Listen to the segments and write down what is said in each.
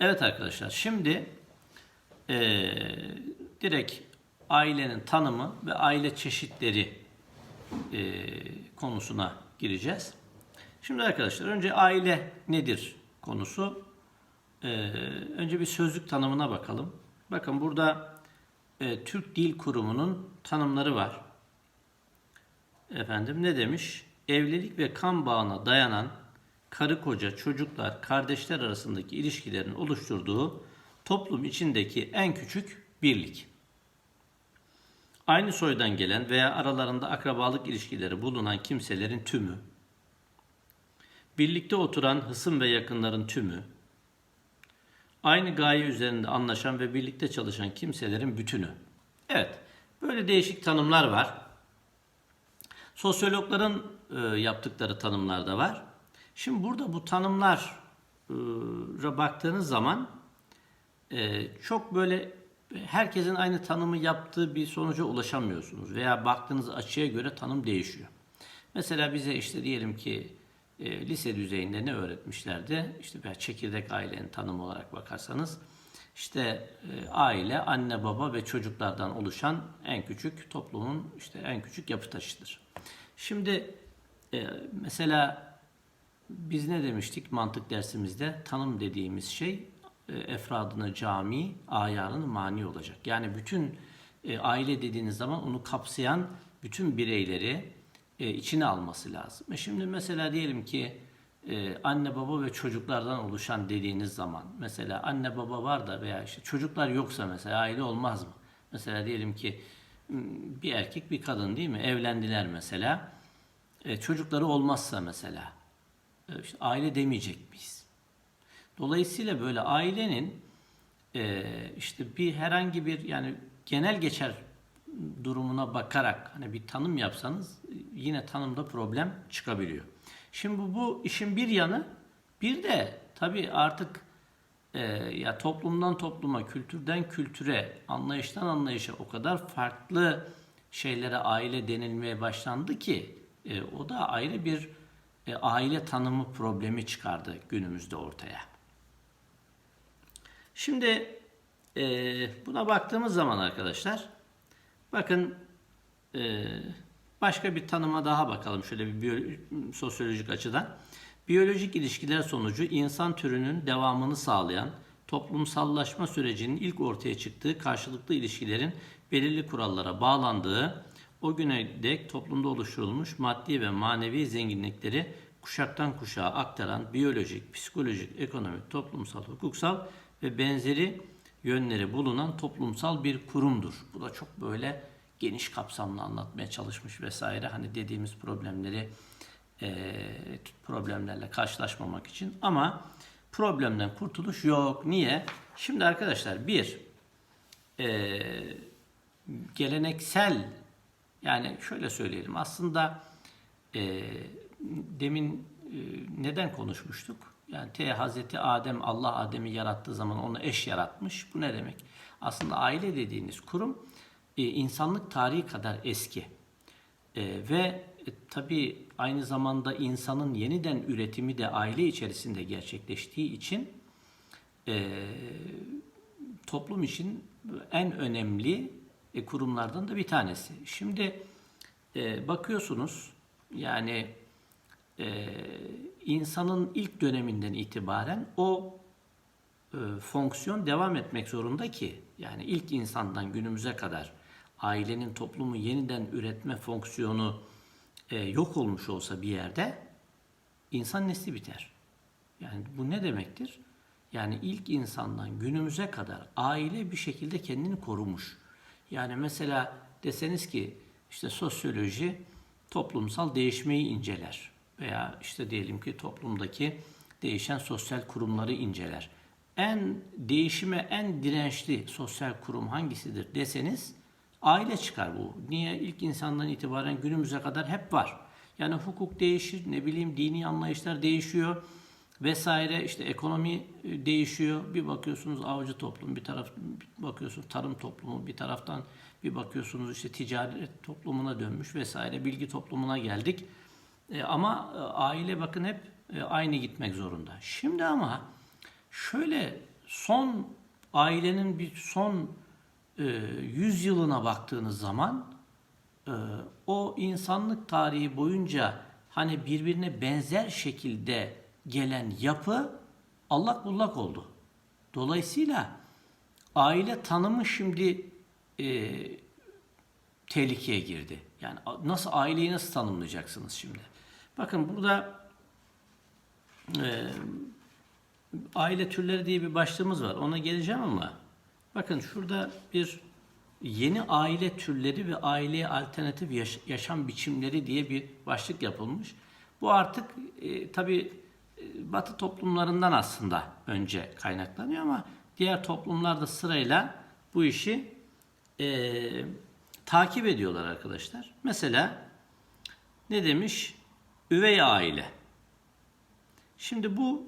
Evet arkadaşlar şimdi eee, direkt ailenin tanımı ve aile çeşitleri eee, konusuna gireceğiz. Şimdi arkadaşlar önce aile nedir konusu. Eee, önce bir sözlük tanımına bakalım. Bakın burada eee, Türk Dil Kurumu'nun tanımları var. Efendim ne demiş? Evlilik ve kan bağına dayanan karı koca, çocuklar, kardeşler arasındaki ilişkilerin oluşturduğu toplum içindeki en küçük birlik. Aynı soydan gelen veya aralarında akrabalık ilişkileri bulunan kimselerin tümü, birlikte oturan hısım ve yakınların tümü, aynı gaye üzerinde anlaşan ve birlikte çalışan kimselerin bütünü. Evet, böyle değişik tanımlar var. Sosyologların e, yaptıkları tanımlar da var. Şimdi burada bu tanımlara baktığınız zaman e, çok böyle herkesin aynı tanımı yaptığı bir sonuca ulaşamıyorsunuz veya baktığınız açıya göre tanım değişiyor. Mesela bize işte diyelim ki e, lise düzeyinde ne öğretmişlerdi? İşte veya çekirdek ailenin tanımı olarak bakarsanız işte e, aile anne baba ve çocuklardan oluşan en küçük toplumun işte en küçük yapı taşıdır. Şimdi e, mesela biz ne demiştik mantık dersimizde? Tanım dediğimiz şey e, efradını cami, ayarını mani olacak. Yani bütün e, aile dediğiniz zaman onu kapsayan bütün bireyleri e, içine alması lazım. Şimdi mesela diyelim ki anne baba ve çocuklardan oluşan dediğiniz zaman mesela anne baba var da veya işte çocuklar yoksa mesela aile olmaz mı? Mesela diyelim ki bir erkek bir kadın değil mi? Evlendiler mesela. Çocukları olmazsa mesela işte aile demeyecek miyiz? Dolayısıyla böyle ailenin e, işte bir herhangi bir yani genel geçer durumuna bakarak hani bir tanım yapsanız yine tanımda problem çıkabiliyor. Şimdi bu, bu işin bir yanı bir de tabii artık e, ya toplumdan topluma, kültürden kültüre, anlayıştan anlayışa o kadar farklı şeylere aile denilmeye başlandı ki e, o da ayrı bir e, aile tanımı problemi çıkardı günümüzde ortaya. Şimdi e, buna baktığımız zaman arkadaşlar bakın e, başka bir tanıma daha bakalım şöyle bir biyolo- sosyolojik açıdan. Biyolojik ilişkiler sonucu insan türünün devamını sağlayan toplumsallaşma sürecinin ilk ortaya çıktığı karşılıklı ilişkilerin belirli kurallara bağlandığı o güne dek toplumda oluşturulmuş maddi ve manevi zenginlikleri kuşaktan kuşağa aktaran biyolojik, psikolojik, ekonomik, toplumsal, hukuksal ve benzeri yönleri bulunan toplumsal bir kurumdur. Bu da çok böyle geniş kapsamlı anlatmaya çalışmış vesaire. Hani dediğimiz problemleri problemlerle karşılaşmamak için ama problemden kurtuluş yok. Niye? Şimdi arkadaşlar bir geleneksel yani şöyle söyleyelim aslında eee, demin e, neden konuşmuştuk? Yani T Hazreti Adem Allah Adem'i yarattığı zaman onu eş yaratmış. Bu ne demek? Aslında aile dediğiniz kurum e, insanlık tarihi kadar eski. E, ve e, tabii aynı zamanda insanın yeniden üretimi de aile içerisinde gerçekleştiği için e, toplum için en önemli e, kurumlardan da bir tanesi. Şimdi e, bakıyorsunuz yani e, insanın ilk döneminden itibaren o e, fonksiyon devam etmek zorunda ki yani ilk insandan günümüze kadar ailenin toplumu yeniden üretme fonksiyonu e, yok olmuş olsa bir yerde insan nesli biter. Yani bu ne demektir? Yani ilk insandan günümüze kadar aile bir şekilde kendini korumuş. Yani mesela deseniz ki işte sosyoloji toplumsal değişmeyi inceler veya işte diyelim ki toplumdaki değişen sosyal kurumları inceler. En değişime en dirençli sosyal kurum hangisidir deseniz aile çıkar bu. Niye? İlk insandan itibaren günümüze kadar hep var. Yani hukuk değişir, ne bileyim dini anlayışlar değişiyor vesaire işte ekonomi e, değişiyor. Bir bakıyorsunuz avcı toplum, bir taraf bakıyorsunuz tarım toplumu, bir taraftan bir bakıyorsunuz işte ticaret toplumuna dönmüş vesaire bilgi toplumuna geldik. E, ama e, aile bakın hep aynı gitmek zorunda. Şimdi ama şöyle son ailenin bir son e, 100 yılına baktığınız zaman e, o insanlık tarihi boyunca hani birbirine benzer şekilde gelen yapı allak bullak oldu. Dolayısıyla aile tanımı şimdi e, tehlikeye girdi. Yani nasıl aileyi nasıl tanımlayacaksınız şimdi? Bakın burada e, aile türleri diye bir başlığımız var. Ona geleceğim ama bakın şurada bir yeni aile türleri ve aileye alternatif yaş- yaşam biçimleri diye bir başlık yapılmış. Bu artık e, tabii Batı toplumlarından aslında önce kaynaklanıyor ama diğer toplumlar da sırayla bu işi e, takip ediyorlar arkadaşlar. Mesela ne demiş? Üvey aile. Şimdi bu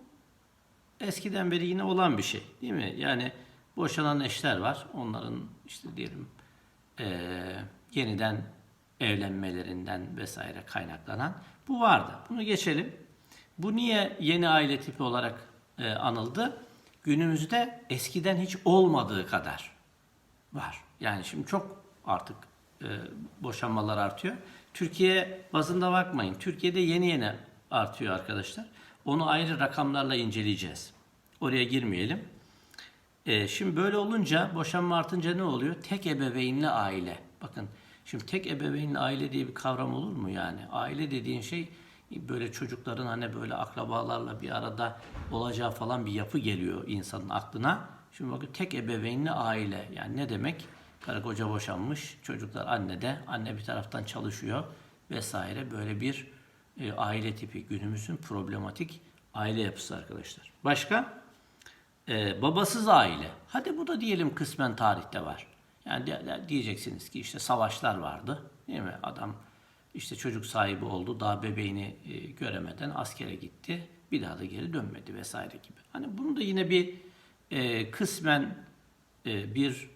eskiden beri yine olan bir şey değil mi? Yani boşanan eşler var. Onların işte diyelim eee, yeniden evlenmelerinden vesaire kaynaklanan bu vardı. Bunu geçelim. Bu niye yeni aile tipi olarak eee, anıldı? Günümüzde eskiden hiç olmadığı kadar var. Yani şimdi çok artık e, boşanmalar artıyor. Türkiye bazında bakmayın. Türkiye'de yeni yeni artıyor arkadaşlar. Onu ayrı rakamlarla inceleyeceğiz. Oraya girmeyelim. E, şimdi böyle olunca boşanma artınca ne oluyor? Tek ebeveynli aile. Bakın şimdi tek ebeveynli aile diye bir kavram olur mu yani? Aile dediğin şey böyle çocukların hani böyle akrabalarla bir arada olacağı falan bir yapı geliyor insanın aklına. Şimdi bakın tek ebeveynli aile yani ne demek? Karı koca boşanmış, çocuklar annede, anne bir taraftan çalışıyor vesaire böyle bir e, aile tipi günümüzün problematik aile yapısı arkadaşlar. Başka? Ee, babasız aile. Hadi bu da diyelim kısmen tarihte var. Yani diyeceksiniz ki işte savaşlar vardı. Değil mi? Adam işte çocuk sahibi oldu. Daha bebeğini e, göremeden askere gitti. Bir daha da geri dönmedi vesaire gibi. Hani bunu da yine bir e, kısmen e, bir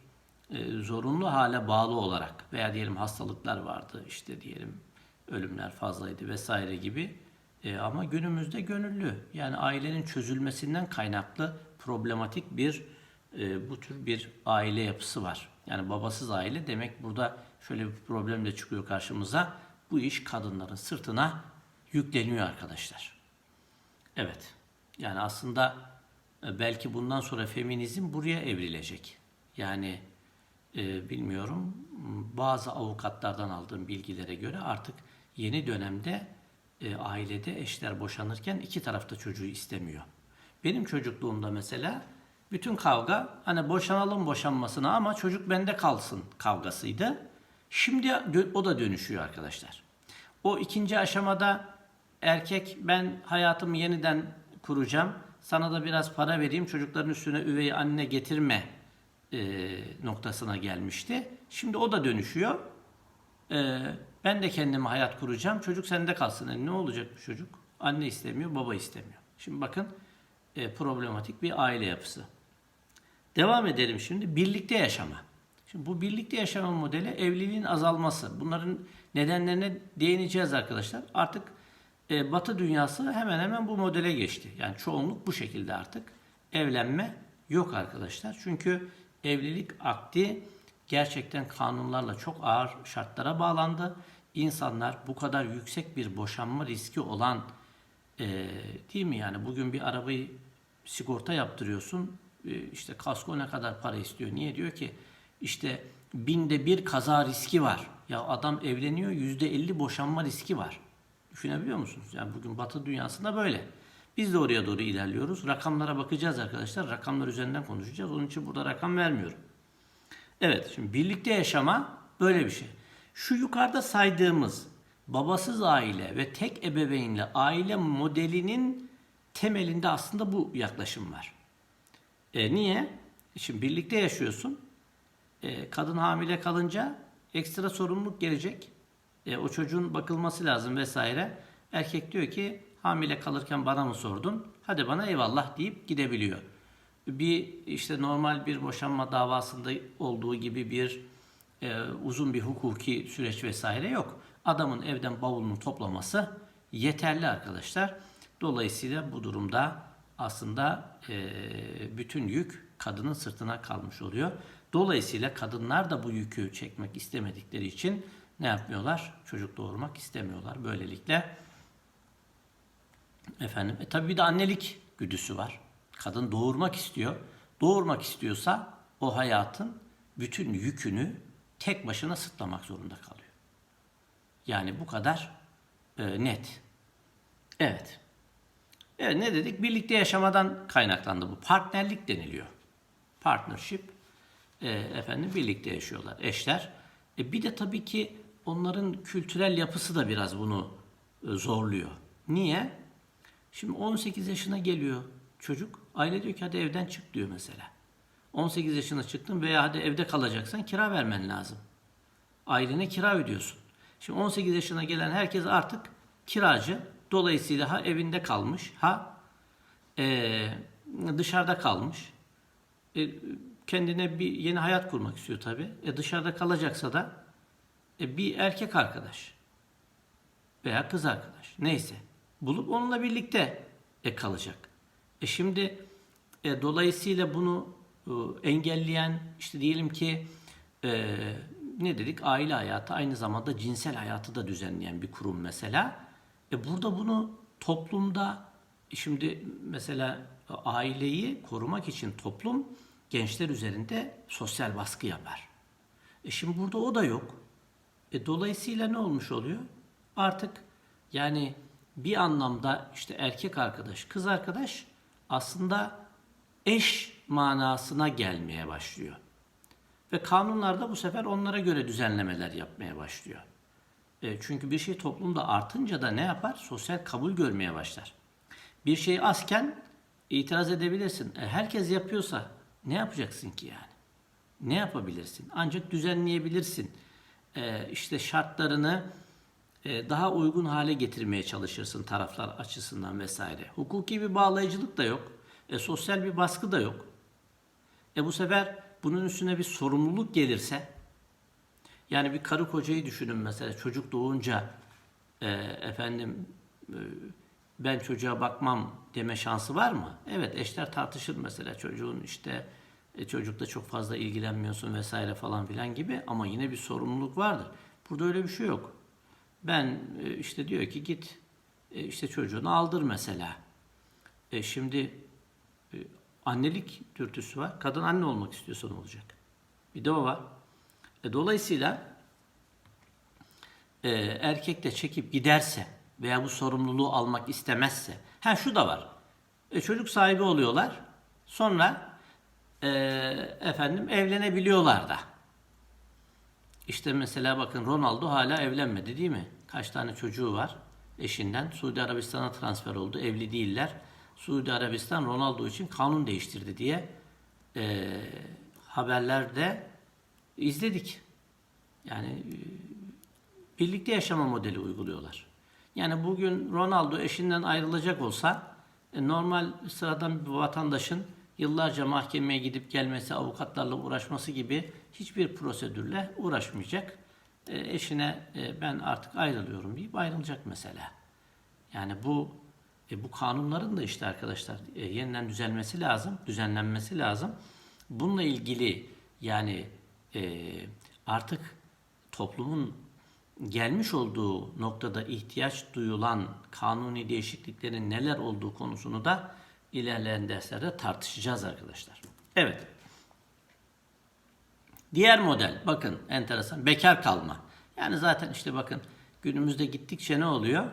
e, zorunlu hale bağlı olarak veya diyelim hastalıklar vardı işte diyelim ölümler fazlaydı vesaire gibi E, ama günümüzde gönüllü yani ailenin çözülmesinden kaynaklı problematik bir e, bu tür bir aile yapısı var. Yani babasız aile demek burada şöyle bir problem de çıkıyor karşımıza. Bu iş kadınların sırtına yükleniyor arkadaşlar. Evet. Yani aslında e, belki bundan sonra feminizm buraya evrilecek. Yani e, bilmiyorum bazı avukatlardan aldığım bilgilere göre artık yeni dönemde e, ailede eşler boşanırken iki tarafta çocuğu istemiyor. Benim çocukluğumda mesela bütün kavga hani boşanalım boşanmasına ama çocuk bende kalsın kavgasıydı. Şimdi o da dönüşüyor arkadaşlar. O ikinci aşamada erkek ben hayatımı yeniden kuracağım. Sana da biraz para vereyim çocukların üstüne üvey anne getirme e, noktasına gelmişti. Şimdi o da dönüşüyor. E, ben de kendime hayat kuracağım. Çocuk sende kalsın. E, ne olacak bu çocuk? Anne istemiyor, baba istemiyor. Şimdi bakın e, problematik bir aile yapısı. Devam edelim şimdi. Birlikte yaşama. Şimdi bu birlikte yaşama modeli evliliğin azalması. Bunların nedenlerine değineceğiz arkadaşlar. Artık e, Batı dünyası hemen hemen bu modele geçti. Yani çoğunluk bu şekilde artık. Evlenme yok arkadaşlar. Çünkü evlilik akdi gerçekten kanunlarla çok ağır şartlara bağlandı. İnsanlar bu kadar yüksek bir boşanma riski olan e, değil mi yani bugün bir arabayı sigorta yaptırıyorsun e, işte kasko ne kadar para istiyor niye diyor ki işte binde bir kaza riski var ya adam evleniyor yüzde elli boşanma riski var düşünebiliyor musunuz yani bugün batı dünyasında böyle biz de oraya doğru ilerliyoruz rakamlara bakacağız arkadaşlar rakamlar üzerinden konuşacağız onun için burada rakam vermiyorum Evet, şimdi birlikte yaşama böyle bir şey. Şu yukarıda saydığımız babasız aile ve tek ebeveynli aile modelinin temelinde aslında bu yaklaşım var. E, niye? Şimdi birlikte yaşıyorsun. E, kadın hamile kalınca ekstra sorumluluk gelecek. E, o çocuğun bakılması lazım vesaire. Erkek diyor ki hamile kalırken bana mı sordun? Hadi bana eyvallah deyip gidebiliyor. Bir işte normal bir boşanma davasında olduğu gibi bir e, uzun bir hukuki süreç vesaire yok. Adamın evden bavulunu toplaması yeterli arkadaşlar. Dolayısıyla bu durumda aslında e, bütün yük kadının sırtına kalmış oluyor. Dolayısıyla kadınlar da bu yükü çekmek istemedikleri için ne yapmıyorlar? Çocuk doğurmak istemiyorlar. Böylelikle efendim e tabii bir de annelik güdüsü var. Kadın doğurmak istiyor. Doğurmak istiyorsa o hayatın bütün yükünü tek başına sırtlamak zorunda kalıyor. Yani bu kadar e, net. Evet. Evet ne dedik? Birlikte yaşamadan kaynaklandı bu. Partnerlik deniliyor. Partnership. E, efendim birlikte yaşıyorlar eşler. E, bir de tabii ki onların kültürel yapısı da biraz bunu e, zorluyor. Niye? Şimdi 18 yaşına geliyor çocuk. Aile diyor ki hadi evden çık diyor mesela. 18 yaşına çıktın veya hadi evde kalacaksan kira vermen lazım. Ailene kira ödüyorsun. Şimdi 18 yaşına gelen herkes artık kiracı. Dolayısıyla ha evinde kalmış ha eee, dışarıda kalmış. E, kendine bir yeni hayat kurmak istiyor tabii. E, dışarıda kalacaksa da e, bir erkek arkadaş veya kız arkadaş neyse bulup onunla birlikte e, kalacak. E şimdi e, dolayısıyla bunu e, engelleyen işte diyelim ki e, ne dedik aile hayatı aynı zamanda cinsel hayatı da düzenleyen bir kurum mesela. E burada bunu toplumda e, şimdi mesela aileyi korumak için toplum gençler üzerinde sosyal baskı yapar. E şimdi burada o da yok. E dolayısıyla ne olmuş oluyor? Artık yani bir anlamda işte erkek arkadaş, kız arkadaş aslında eş manasına gelmeye başlıyor. Ve kanunlarda bu sefer onlara göre düzenlemeler yapmaya başlıyor. E, çünkü bir şey toplumda artınca da ne yapar? Sosyal kabul görmeye başlar. Bir şey azken itiraz edebilirsin. E, herkes yapıyorsa ne yapacaksın ki yani? Ne yapabilirsin? Ancak düzenleyebilirsin. E, işte şartlarını e, daha uygun hale getirmeye çalışırsın taraflar açısından vesaire. Hukuki bir bağlayıcılık da yok. E, sosyal bir baskı da yok. E bu sefer bunun üstüne bir sorumluluk gelirse yani bir karı kocayı düşünün mesela çocuk doğunca e, efendim e, ben çocuğa bakmam deme şansı var mı? Evet eşler tartışır mesela çocuğun işte e, çocukla çok fazla ilgilenmiyorsun vesaire falan filan gibi ama yine bir sorumluluk vardır. Burada öyle bir şey yok. Ben e, işte diyor ki git e, işte çocuğunu aldır mesela. E, şimdi e, annelik dürtüsü var. Kadın anne olmak istiyorsa ne olacak? Bir de o var. E, dolayısıyla e, erkek de çekip giderse veya bu sorumluluğu almak istemezse, ha şu da var. E, çocuk sahibi oluyorlar. Sonra e, efendim evlenebiliyorlar da. İşte mesela bakın Ronaldo hala evlenmedi değil mi? Kaç tane çocuğu var eşinden. Suudi Arabistan'a transfer oldu. Evli değiller. Suudi Arabistan Ronaldo için kanun değiştirdi diye e, haberlerde izledik. Yani e, birlikte yaşama modeli uyguluyorlar. Yani bugün Ronaldo eşinden ayrılacak olsa e, normal sıradan bir vatandaşın yıllarca mahkemeye gidip gelmesi, avukatlarla uğraşması gibi hiçbir prosedürle uğraşmayacak. E, eşine e, ben artık ayrılıyorum deyip ayrılacak mesela. Yani bu bu kanunların da işte arkadaşlar yeniden düzelmesi lazım, düzenlenmesi lazım. Bununla ilgili yani artık toplumun gelmiş olduğu noktada ihtiyaç duyulan kanuni değişikliklerin neler olduğu konusunu da ilerleyen derslerde tartışacağız arkadaşlar. Evet. Diğer model bakın enteresan bekar kalma. Yani zaten işte bakın günümüzde gittikçe ne oluyor?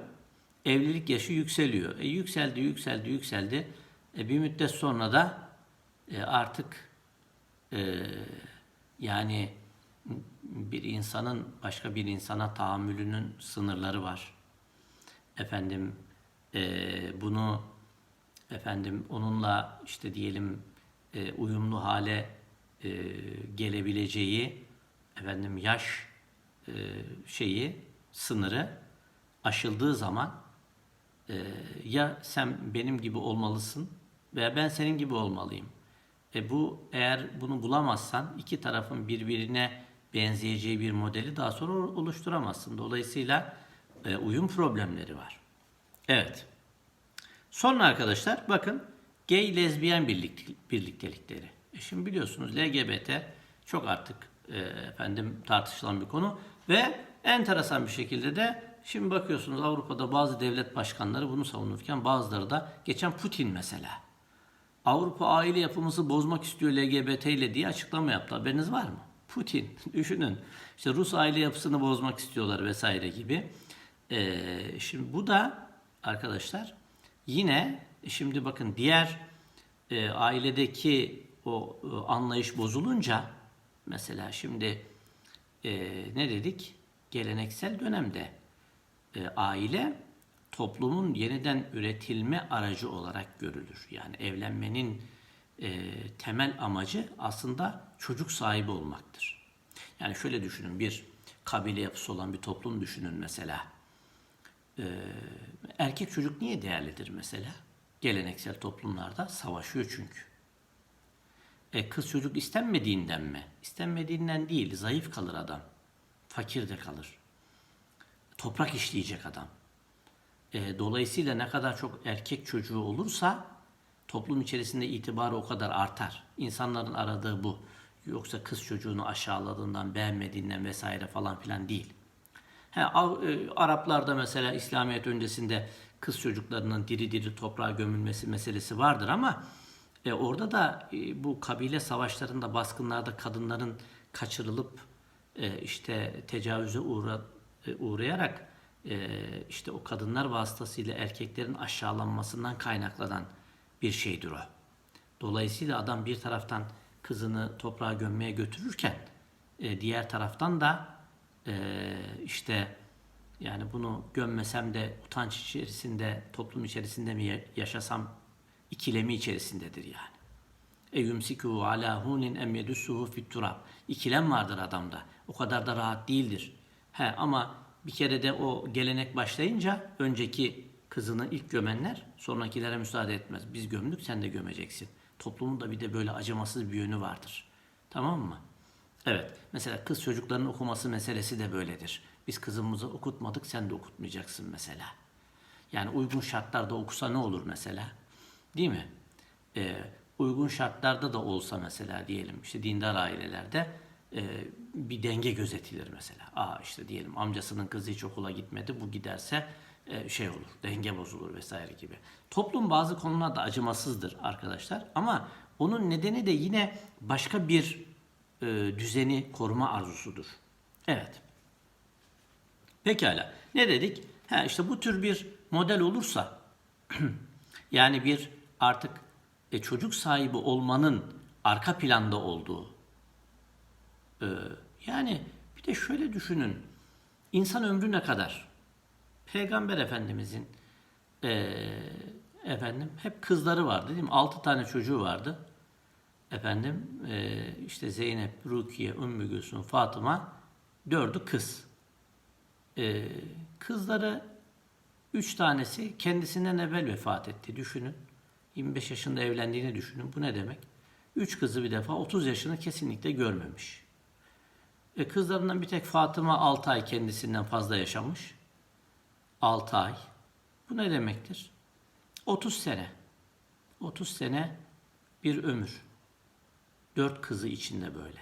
Evlilik yaşı yükseliyor. E, yükseldi, yükseldi, yükseldi. E, bir müddet sonra da e, artık e, yani bir insanın başka bir insana tahammülünün sınırları var. Efendim e, bunu efendim onunla işte diyelim e, uyumlu hale e, gelebileceği efendim yaş e, şeyi sınırı aşıldığı zaman e, ya sen benim gibi olmalısın veya ben senin gibi olmalıyım. E bu eğer bunu bulamazsan iki tarafın birbirine benzeyeceği bir modeli daha sonra oluşturamazsın. Dolayısıyla e, uyum problemleri var. Evet. Sonra arkadaşlar bakın gay lezbiyen birlik, birliktelikleri. E şimdi biliyorsunuz LGBT çok artık e, efendim tartışılan bir konu ve enteresan bir şekilde de şimdi bakıyorsunuz Avrupa'da bazı devlet başkanları bunu savunurken bazıları da geçen Putin mesela Avrupa aile yapımızı bozmak istiyor LGBT ile diye açıklama yaptı. Haberiniz var mı? Putin. Düşünün. İşte Rus aile yapısını bozmak istiyorlar vesaire gibi. Ee, şimdi bu da arkadaşlar yine şimdi bakın diğer e, ailedeki o e, anlayış bozulunca mesela şimdi e, ne dedik? Geleneksel dönemde e, aile toplumun yeniden üretilme aracı olarak görülür. Yani evlenmenin e, temel amacı aslında çocuk sahibi olmaktır. Yani şöyle düşünün bir kabile yapısı olan bir toplum düşünün mesela. E, erkek çocuk niye değerlidir mesela? Geleneksel toplumlarda savaşıyor çünkü. E, kız çocuk istenmediğinden mi? İstenmediğinden değil, zayıf kalır adam. Fakir de kalır. Toprak işleyecek adam. E, dolayısıyla ne kadar çok erkek çocuğu olursa toplum içerisinde itibarı o kadar artar. İnsanların aradığı bu. Yoksa kız çocuğunu aşağıladığından, beğenmediğinden vesaire falan filan değil. He, e, Araplarda mesela İslamiyet öncesinde kız çocuklarının diri diri toprağa gömülmesi meselesi vardır ama e, orada da e, bu kabile savaşlarında, baskınlarda kadınların kaçırılıp e, işte tecavüze uğra, e, uğrayarak e, işte o kadınlar vasıtasıyla erkeklerin aşağılanmasından kaynaklanan bir şeydir o. Dolayısıyla adam bir taraftan kızını toprağa gömmeye götürürken e, diğer taraftan da e, işte yani bunu gömmesem de utanç içerisinde, toplum içerisinde mi ya- yaşasam ikilemi içerisindedir yani. E yumsikuhu ala hunin em yedussuhu fit turab. İkilem vardır adamda. O kadar da rahat değildir. He ama bir kere de o gelenek başlayınca önceki kızını ilk gömenler sonrakilere müsaade etmez. Biz gömdük sen de gömeceksin. Toplumun da bir de böyle acımasız bir yönü vardır. Tamam mı? Evet. Mesela kız çocukların okuması meselesi de böyledir. Biz kızımızı okutmadık sen de okutmayacaksın mesela. Yani uygun şartlarda okusa ne olur mesela? Değil mi? Ee, uygun şartlarda da olsa mesela diyelim işte dindar ailelerde e, bir denge gözetilir mesela. Aa işte diyelim amcasının kızı hiç okula gitmedi bu giderse şey olur denge bozulur vesaire gibi. Toplum bazı konularda acımasızdır arkadaşlar ama onun nedeni de yine başka bir e, düzeni koruma arzusudur. Evet. Pekala. Ne dedik? Ha işte bu tür bir model olursa yani bir artık e, çocuk sahibi olmanın arka planda olduğu e, yani bir de şöyle düşünün insan ömrü ne kadar? Peygamber Efendimizin e, efendim hep kızları vardı değil mi? Altı tane çocuğu vardı. Efendim e, işte Zeynep, Rukiye, Ümmü Gülsüm, Fatıma dördü kız. E, kızları üç tanesi kendisinden evvel vefat etti. Düşünün. 25 yaşında evlendiğini düşünün. Bu ne demek? Üç kızı bir defa 30 yaşını kesinlikle görmemiş. E, kızlarından bir tek Fatıma 6 ay kendisinden fazla yaşamış. 6 ay. Bu ne demektir? 30 sene. 30 sene bir ömür. Dört kızı içinde böyle.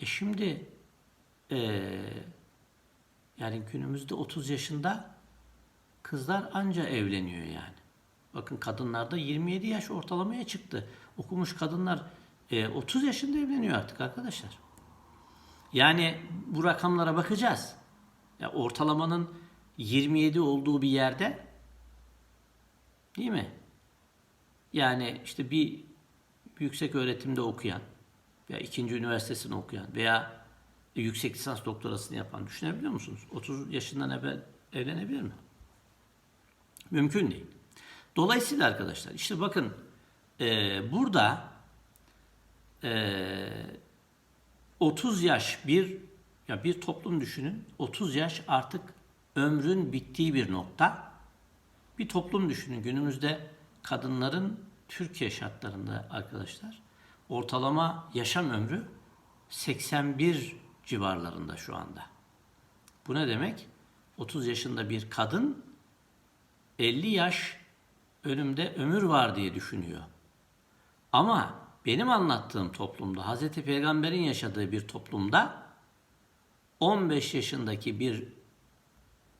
E şimdi eee, yani günümüzde 30 yaşında kızlar anca evleniyor yani. Bakın kadınlarda 27 yaş ortalamaya çıktı. Okumuş kadınlar e, 30 yaşında evleniyor artık arkadaşlar. Yani bu rakamlara bakacağız. Ya ortalamanın 27 olduğu bir yerde değil mi? Yani işte bir yüksek öğretimde okuyan veya ikinci üniversitesini okuyan veya yüksek lisans doktorasını yapan düşünebiliyor musunuz? 30 yaşından evvel evlenebilir mi? Mümkün değil. Dolayısıyla arkadaşlar işte bakın e, burada e, 30 yaş bir ya bir toplum düşünün 30 yaş artık ömrün bittiği bir nokta. Bir toplum düşünün günümüzde kadınların Türkiye şartlarında arkadaşlar ortalama yaşam ömrü 81 civarlarında şu anda. Bu ne demek? 30 yaşında bir kadın 50 yaş önümde ömür var diye düşünüyor. Ama benim anlattığım toplumda, Hazreti Peygamber'in yaşadığı bir toplumda 15 yaşındaki bir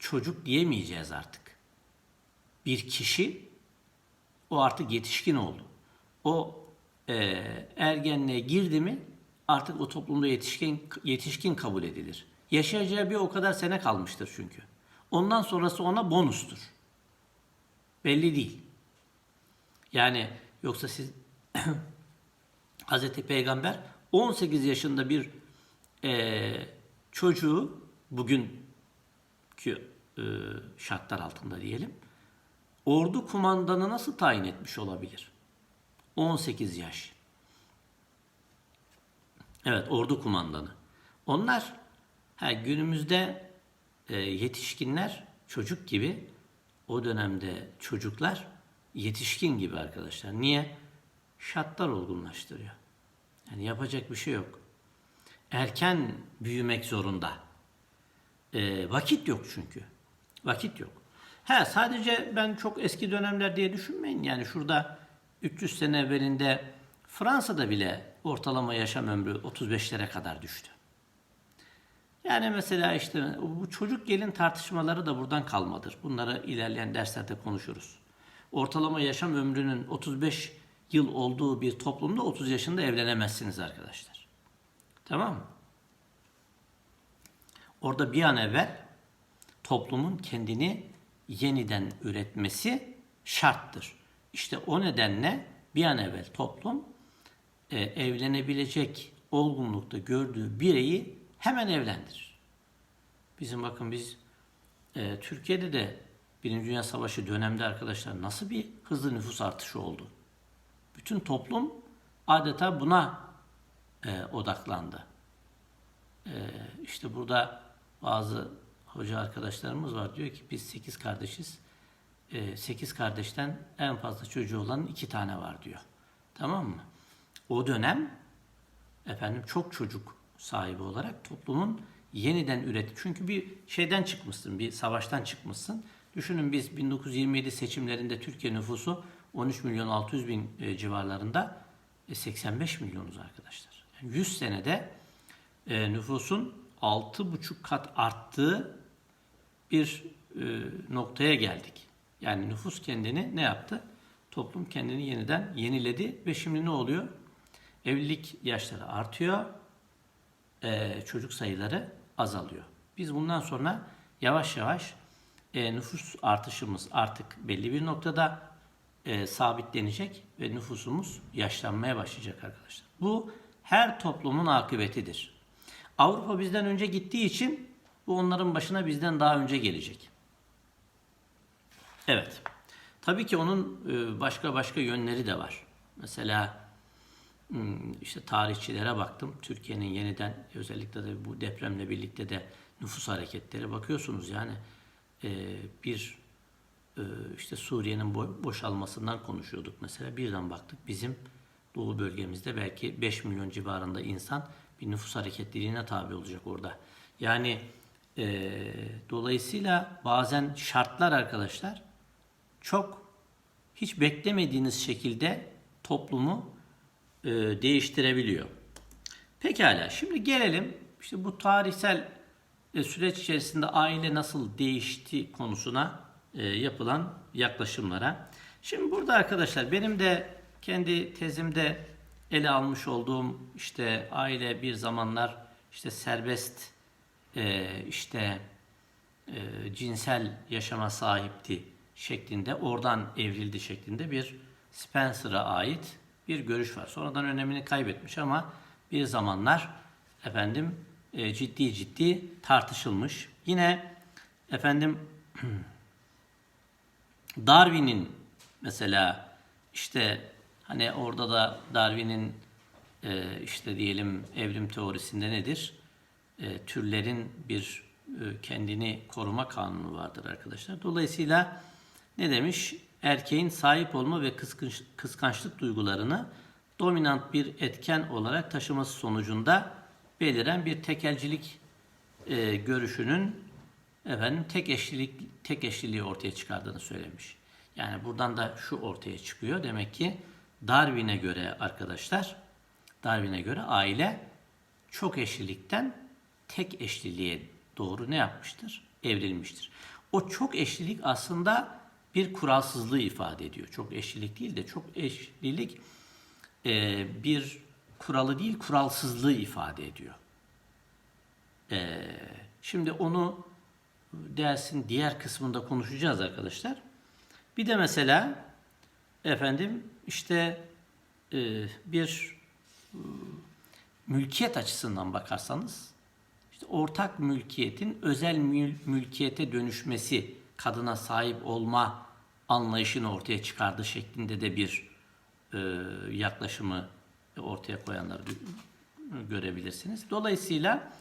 çocuk diyemeyeceğiz artık. Bir kişi o artık yetişkin oldu. O e, ergenliğe girdi mi artık o toplumda yetişkin yetişkin kabul edilir. Yaşayacağı bir o kadar sene kalmıştır çünkü. Ondan sonrası ona bonustur. Belli değil. Yani yoksa siz Hazreti Peygamber 18 yaşında bir e, çocuğu bugünkü e, şartlar altında diyelim ordu kumandanı nasıl tayin etmiş olabilir? 18 yaş. Evet ordu kumandanı. Onlar ha, günümüzde e, yetişkinler çocuk gibi o dönemde çocuklar yetişkin gibi arkadaşlar. Niye? Şartlar olgunlaştırıyor. Yani yapacak bir şey yok. Erken büyümek zorunda. E, vakit yok çünkü. Vakit yok. He sadece ben çok eski dönemler diye düşünmeyin. Yani şurada 300 sene evvelinde Fransa'da bile ortalama yaşam ömrü 35'lere kadar düştü. Yani mesela işte bu çocuk gelin tartışmaları da buradan kalmadır. Bunları ilerleyen derslerde konuşuruz. Ortalama yaşam ömrünün 35 yıl olduğu bir toplumda 30 yaşında evlenemezsiniz arkadaşlar. Tamam mı? Orada bir an evvel toplumun kendini yeniden üretmesi şarttır. İşte o nedenle bir an evvel toplum e, evlenebilecek olgunlukta gördüğü bireyi hemen evlendirir. Bizim bakın biz e, Türkiye'de de Birinci Dünya Savaşı dönemde arkadaşlar nasıl bir hızlı nüfus artışı oldu. Bütün toplum adeta buna e, odaklandı. E, işte burada bazı hoca arkadaşlarımız var. Diyor ki biz sekiz kardeşiz. E, sekiz kardeşten en fazla çocuğu olan iki tane var diyor. Tamam mı? O dönem efendim çok çocuk sahibi olarak toplumun yeniden üret. Çünkü bir şeyden çıkmışsın, bir savaştan çıkmışsın. Düşünün biz 1927 seçimlerinde Türkiye nüfusu 13 milyon 600 bin e, civarlarında e, 85 milyonuz arkadaşlar. Yani 100 senede e, nüfusun 6,5 kat arttığı bir e, noktaya geldik. Yani nüfus kendini ne yaptı? Toplum kendini yeniden yeniledi ve şimdi ne oluyor? Evlilik yaşları artıyor, e, çocuk sayıları azalıyor. Biz bundan sonra yavaş yavaş e, nüfus artışımız artık belli bir noktada e, sabitlenecek ve nüfusumuz yaşlanmaya başlayacak arkadaşlar. Bu her toplumun akıbetidir. Avrupa bizden önce gittiği için bu onların başına bizden daha önce gelecek. Evet. Tabii ki onun e, başka başka yönleri de var. Mesela hmm, işte tarihçilere baktım. Türkiye'nin yeniden özellikle de bu depremle birlikte de nüfus hareketleri bakıyorsunuz yani e, bir e, işte Suriye'nin boşalmasından konuşuyorduk mesela. Birden baktık bizim Doğu bölgemizde belki 5 milyon civarında insan bir nüfus hareketliliğine tabi olacak orada. Yani e, dolayısıyla bazen şartlar arkadaşlar çok hiç beklemediğiniz şekilde toplumu e, değiştirebiliyor. Pekala şimdi gelelim işte bu tarihsel e, süreç içerisinde aile nasıl değişti konusuna e, yapılan yaklaşımlara. Şimdi burada arkadaşlar benim de kendi tezimde ele almış olduğum işte aile bir zamanlar işte serbest e, işte e, cinsel yaşama sahipti şeklinde oradan evrildi şeklinde bir Spencer'a ait bir görüş var. Sonradan önemini kaybetmiş ama bir zamanlar efendim e, ciddi ciddi tartışılmış. Yine efendim Darwin'in mesela işte hani orada da Darwin'in e, işte diyelim evrim teorisinde nedir? E, türlerin bir e, kendini koruma kanunu vardır arkadaşlar. Dolayısıyla ne demiş? Erkeğin sahip olma ve kıskanç, kıskançlık duygularını dominant bir etken olarak taşıması sonucunda beliren bir tekelcilik e, görüşünün efendim tek eşlilik tek eşliliği ortaya çıkardığını söylemiş. Yani buradan da şu ortaya çıkıyor. Demek ki Darwin'e göre arkadaşlar, Darwin'e göre aile çok eşlilikten tek eşliliğe doğru ne yapmıştır? Evrilmiştir. O çok eşlilik aslında bir kuralsızlığı ifade ediyor. Çok eşlilik değil de çok eşlilik e, bir kuralı değil kuralsızlığı ifade ediyor. E, şimdi onu dersin diğer kısmında konuşacağız arkadaşlar. Bir de mesela efendim işte e, bir e, mülkiyet açısından bakarsanız işte ortak mülkiyetin özel mül- mülkiyete dönüşmesi, kadına sahip olma anlayışını ortaya çıkardığı şeklinde de bir e, yaklaşımı ortaya koyanları gö- görebilirsiniz. Dolayısıyla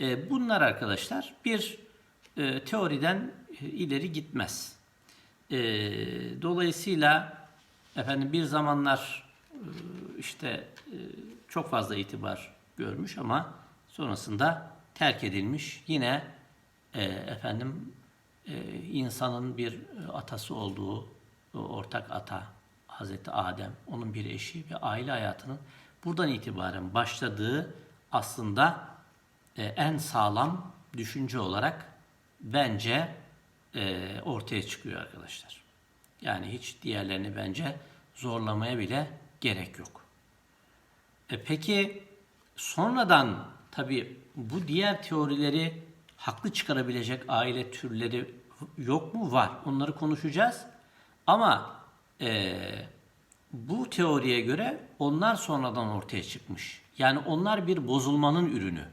e, bunlar arkadaşlar bir e, teoriden ileri gitmez. E, dolayısıyla efendim bir zamanlar e, işte e, çok fazla itibar görmüş ama sonrasında terk edilmiş. Yine e, efendim e, insanın bir e, atası olduğu o ortak ata Hazreti Adem, onun bir eşi ve aile hayatının buradan itibaren başladığı aslında e, en sağlam düşünce olarak bence e, ortaya çıkıyor arkadaşlar. Yani hiç diğerlerini bence zorlamaya bile gerek yok. E peki sonradan tabi bu diğer teorileri haklı çıkarabilecek aile türleri yok mu? Var. Onları konuşacağız. Ama e, bu teoriye göre onlar sonradan ortaya çıkmış. Yani onlar bir bozulmanın ürünü.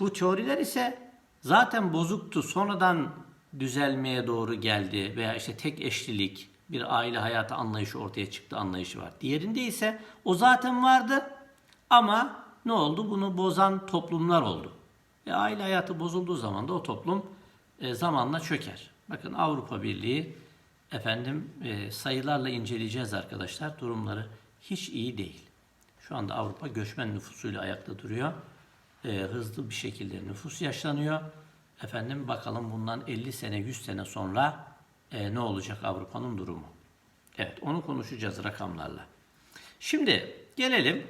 Bu teoriler ise zaten bozuktu. Sonradan düzelmeye doğru geldi veya işte tek eşlilik bir aile hayatı anlayışı ortaya çıktı anlayışı var. Diğerinde ise o zaten vardı ama ne oldu? Bunu bozan toplumlar oldu. Ve aile hayatı bozulduğu zaman da o toplum e, zamanla çöker. Bakın Avrupa Birliği efendim e, sayılarla inceleyeceğiz arkadaşlar. Durumları hiç iyi değil. Şu anda Avrupa göçmen nüfusuyla ayakta duruyor. E, hızlı bir şekilde nüfus yaşlanıyor. Efendim bakalım bundan 50 sene 100 sene sonra e, ne olacak Avrupa'nın durumu? Evet onu konuşacağız rakamlarla. Şimdi gelelim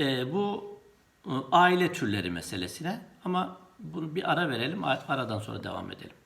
e, bu e, aile türleri meselesine ama bunu bir ara verelim aradan sonra devam edelim.